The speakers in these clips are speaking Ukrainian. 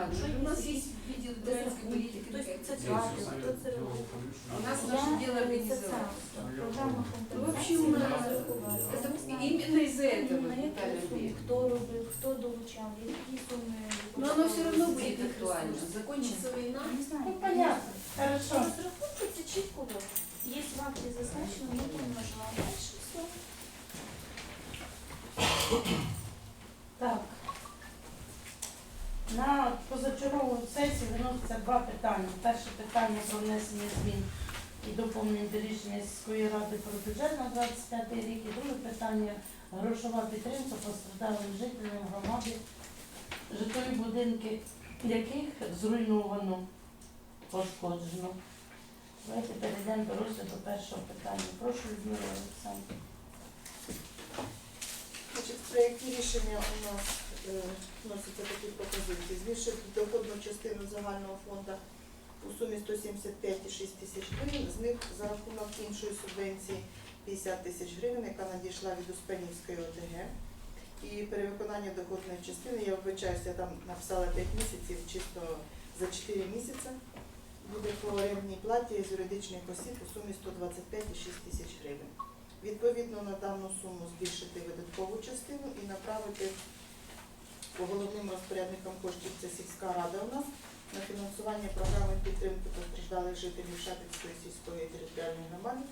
громады. Что У нас есть есть видео дворянской политики. То есть такая це цель. платить, то це робить. У нас Я наше дело це организовать. сам. Програма Ну, вообще, компенсації у нас розрахувала. это Я не знаю, именно из-за этого на яку Виталий суму, Андреевич. хто робив, хто долучав, які суми. Но оно все равно використовувалися, будет яких актуально. ресурсів. Закончится война. Я не знаю. Ну, понятно. Хорошо. Питання про внесення змін і доповнень до рішення сільської ради про бюджет на 25 рік. І друге питання грошова підтримка постраждалим жителям громади, житлові будинки яких зруйновано, пошкоджено. Давайте перейдемо до розгляду першого питання. Прошу Людмила Олександр. Значить, в проєкті рішення у нас е, вносяться такі пропозиції. Збільшити доходну частину загального фонду у сумі 175,6 тисяч гривень. З них за рахунок іншої субвенції 50 тисяч гривень, яка надійшла від Успенівської ОТГ. І перевиконання доходної частини, я вибачаюся, я там написала 5 місяців, чисто за 4 місяці. Буде по орендній платі з юридичних осіб у сумі 125,6 тисяч гривень. Відповідно на дану суму збільшити видаткову частину і направити по головним розпорядникам коштів це сільська рада у нас на фінансування програми підтримки постраждалих жителів Шатицької сільської територіальної громади,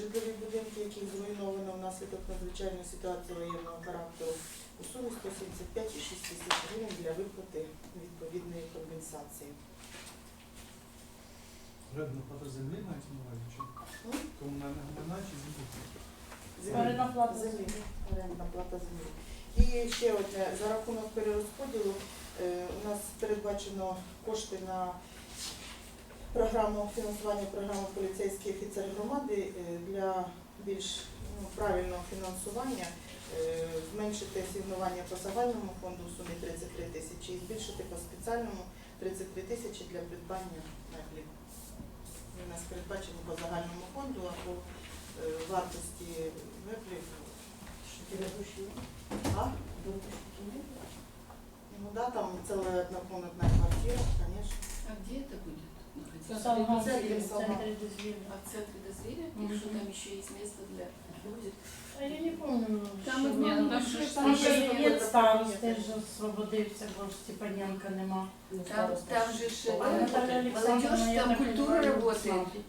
житлові будинки, яких зруйновано внаслідок надзвичайної ситуації воєнного характеру у сумі 175,6 тисяч гривень для виплати відповідної компенсації. Рядна плата землі мається на увазі чи М? комунальна громада чи землі? Орендна плата землі. Орендна плата землі. І ще одне, за рахунок перерозподілу у нас передбачено кошти на програму фінансування програми поліцейський офіцер громади е, для більш ну, правильного фінансування, е, зменшити асигнування по загальному фонду в сумі 33 тисячі і збільшити по спеціальному 33 тисячі для придбання меблів. У нас передбачено по загальному фонду або е, вартості меблів. А? Ну да, там целая однокомнатная квартира, конечно. А где это будет находиться? В центрі дозвілля. А в центре. Или что там еще есть место для будет? А я не помню. Там що ну, Там що ж там там ще є є така теж освободився, бо ж Степаненка нема. Там, там же ж, А э, Наталья молодежь, я там так культура понимаю, работает.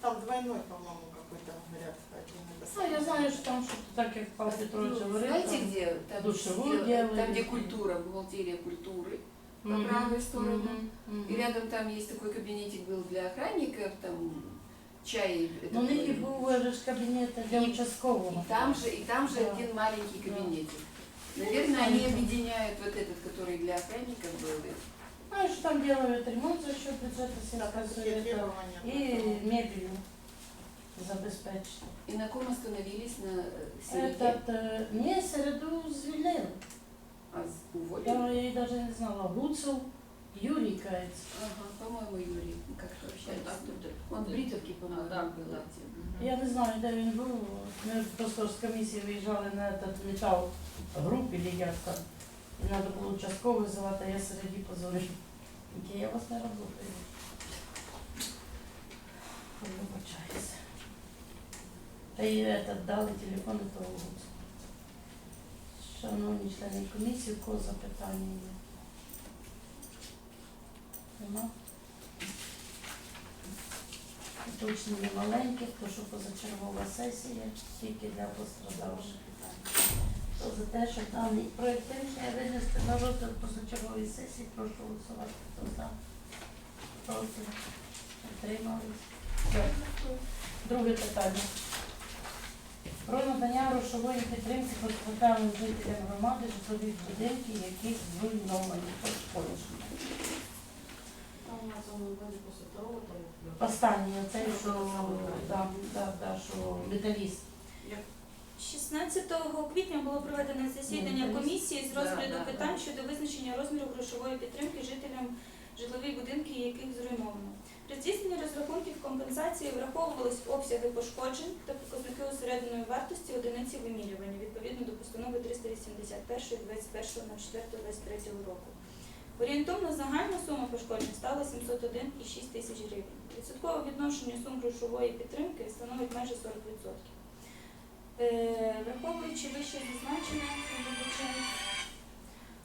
Там двойной, по-моему, какой-то ряд. один это Ну, я самое. знаю, що там щось так, як Павло Петрович Ну, говорив. Знаете, там- где? Там, душевую где- делали. там, где культура, бухгалтерия культуры. по Мгм, правую сторону. мгм, мгм. И рядом там есть такой кабинетик был для охранников, там чай. это Ну, у них і было. був же ж кабінет для И- участкового. И там же, и там же Да. один маленький Да. кабинетик. Наверное, они объединяют вот этот, который для охранников был. Знаешь, что там делают ремонт за счет бюджета Так, сельского такі совета требування. и мебелью забезпечити. И на ком остановились на э, середе? Этот, э, не, середу звільнили. А с- уволили? Я її навіть не знала. Гуцул Юрій Каєць. Ага, по-моему, Юрий. Мы как-то общались. Так, тут, Он в Бритовке, по-моему, А, да, был. да. Мгм. Я не знаю, де він був. Ми просто з комісії виїжджали на этот метал груп или як там. І треба було участковий визивати, а я середі позвонив. Який я вас не работаю. Вибачаюся. Та й дали телефон того Гуцула. Шановні члени комісії, у кого запитання є? Нема? Уточнення маленьке, то що позачергова сесія, тільки для пострадавших питань. Хто за те, щоб даний проект рішення винести на розгляд позачергової сесії, прошу голосувати. Хто за? Проти? Утримались? Дякую. Друге питання. Про надання грошової підтримки постраждалим жителям громади житлових будинків, яких зруйновані. Останній оцей, що, да, да, да, що металіст. 16 квітня було проведено засідання комісії з розгляду питань щодо визначення розміру грошової підтримки жителям житлові будинки, яких зруйновано. При здійсненні розрахунків компенсації враховувались обсяги пошкоджень та показники усерединої вартості одиниці вимірювання відповідно до постанови 381 21.04.23 року. Орієнтовна загальна сума пошкоджень стала 701,6 тисяч гривень. Відсоткове відношення сум грошової підтримки становить майже 40%. Е, Враховуючи вище зазначене,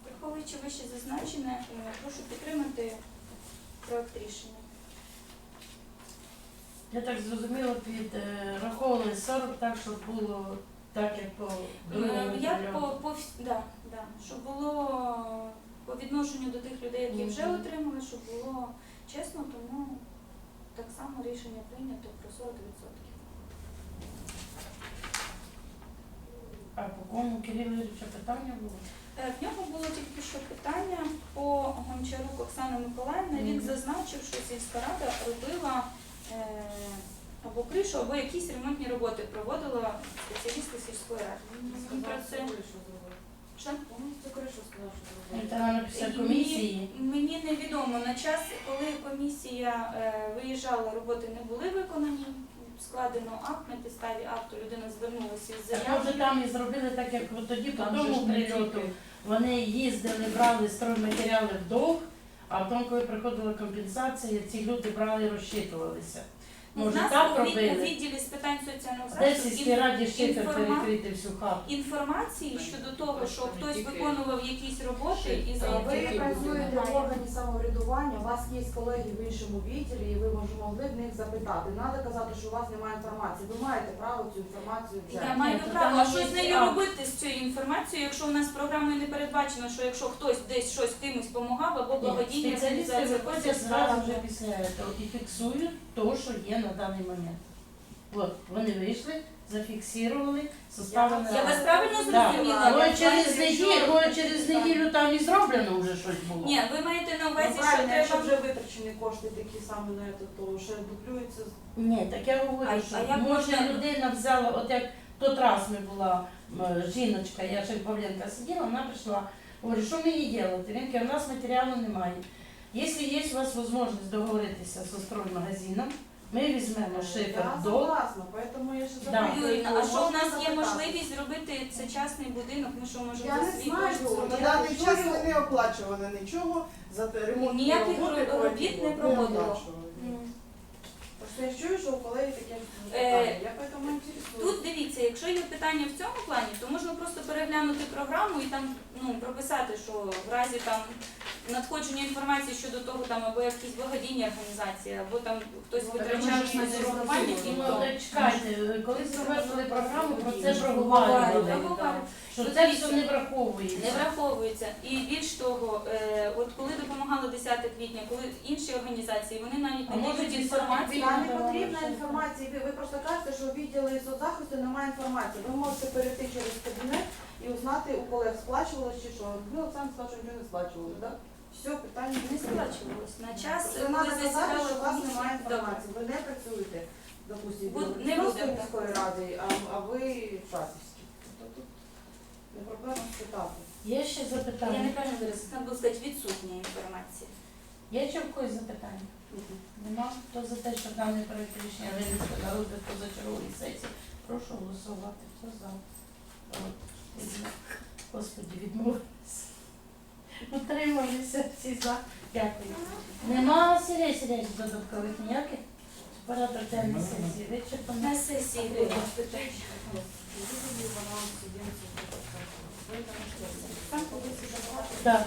враховуючи вище зазначене, е, прошу підтримати проект рішення. Я так зрозуміла, підраховували 40 так, щоб було так, як по другому. Е, Я по, по вс- да, да, щоб було по відношенню до тих людей, які вже Мгм. отримали, щоб було чесно, тому так само рішення прийнято про 40%. А по кому Кириловича питання було? Е, В нього було тільки що питання по Гончарук Оксана Миколаївна. Він Мгм. зазначив, що сільська рада робила е, або кришу, або якісь ремонтні роботи проводила спеціалісти сільської ради. Він про це Що? Повністю кришу сказав, що комісії. Мені, невідомо на час, коли комісія е, виїжджала, роботи не були виконані. Складено акт на підставі акту. Людина звернулася із Так заявою. може там і зробили так, як от тоді по Там же тому ж не прильоту. тільки. Вони їздили, брали стройматеріали в долг, а потім, коли приходила компенсація, ці люди брали і розчитувалися. Ну, У Може нас так у від- у робили? відділі з питань соціального Де в захисту сільській раді шифер інформа- перекрити всю хату? інформації щодо того, що хтось тільки виконував якісь роботи і за ви які працюєте в органі самоврядування, у вас є колеги в іншому відділі, і ви може могли в них запитати. Не треба казати, що у вас немає інформації. Ви маєте право цю інформацію взяти. Я маю то право, там а що з нею робити з цією інформацією, якщо у нас програмою не передбачено, що якщо хтось десь щось кимось допомагав або Ні, благодійні Спеціалісти організації виходять зразу вже після цього і фіксують те, що є на даний момент. От, вони вийшли, зафіксували, составили. Я вас правильно зрозуміла? Ви через неділю, через неділю там і зроблено вже щось було. Ні, ви маєте на Ну, увазі, що правильно, якщо треба. вже витрачені кошти такі самі на це, то ще дуплюється. з- Ні, так я говорю, А- що а як може можна- людина взяла, от як тот раз ми була м, жіночка, я ще в Павленка сиділа, вона прийшла, говорю, що мені робити? Він каже, у нас матеріалу немає. Якщо є у вас можливість договоритися зі строймагазином, ми візьмемо шифер Я до согласна, поэтому я ще Да. запитую, Юріна, а що в можна нас є запитати? можливість зробити це частний будинок? Ми що можемо Я за не свій знаю, кошт На зробити? Даний час ми не оплачували нічого за те ремонтні Ніяких ро- робіт не оплачували. Просто я чую, що у колеги таке Е, питання. Я поэтому інтересуюсь. Тут дивіться, якщо є питання в цьому плані, то можна просто переглянути програму і там ну прописати, що в разі там надходження інформації щодо того, там або якісь благодійні організації, або там хтось Ну, ж на. Ну, чекайте, коли завершили програму, про це проговорювали. Що це все не Не враховується. враховується. І більш того, е, от коли допомагали 10 квітня, коли інші організації, вони навіть А не може, дають 10 інформацію. Та не потрібна інформація. Ви, ви просто кажете, що у відділі соцзахисту немає інформації. Ви можете перейти через кабінет і узнати у колег сплачували чи що. Ви Олександр сказав, що нічого не сплачували, так? Все, питання Не сплачувалось. На час, Просто коли казати, що у вас комісія. немає інформації. Ви не працюєте, допустимо, Буд- в не Дніпровської будемо міської ради, а, а ви в Тобто тут не проблема спитати. Є ще Я запитання? неправильно зараз там було сказати відсутня інформація. Є ще в когось запитання? Нема? Хто за те, що даний проект рішення винести на розгляд позачергової сесії? Прошу голосувати. Хто за? От, Господи, відмовилися. Утрималися всі за. Дякую. Нема Сергій Сергійович додаткових ніяких? Порядок денний сесії вичерпано. На сесії питання. Так,